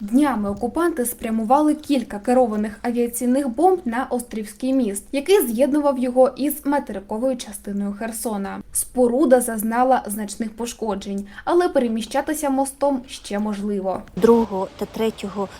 Днями окупанти спрямували кілька керованих авіаційних бомб на Острівський міст, який з'єднував його із материковою частиною Херсона. Споруда зазнала значних пошкоджень, але переміщатися мостом ще можливо. 2 та 3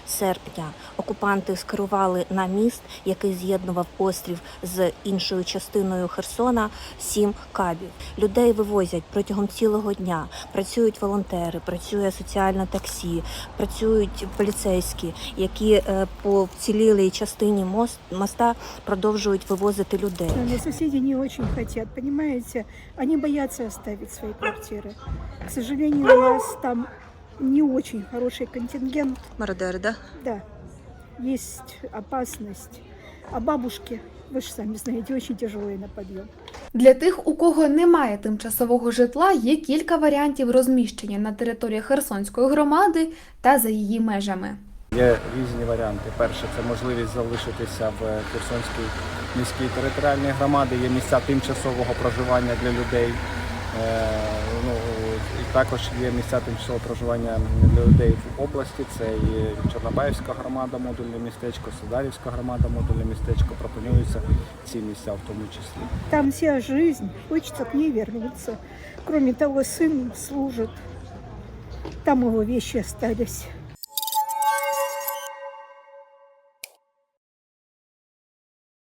серпня окупанти скерували на міст, який з'єднував острів з іншою частиною Херсона, сім кабів. Людей вивозять протягом цілого дня. Працюють волонтери, працює соціальне таксі, працюють поліцейські, які е, по вцілілій частині мост, моста продовжують вивозити людей. Но сусіди не очень хочуть, розумієте? Вони бояться оставити свої квартири. К сожалению, у нас там не очень хороший контингент. Мародери, да? Да, есть опасность. А бабушки, вы же сами знаете, очень тяжелые на подъем. Для тих, у кого немає тимчасового житла, є кілька варіантів розміщення на території Херсонської громади та за її межами. Є різні варіанти. Перше, це можливість залишитися в Херсонській міській територіальній громаді. Є місця тимчасового проживання для людей. Е, Ну, також є місця тимчасового проживання для людей в області. Це і Чорнобаївська громада, модульне містечко, Сударівська громада, модульне містечко. Пропонуються ці місця в тому числі. Там вся жизнь, хочеться к ній вернуться. Кроме того, син служить, Там його вещи остались.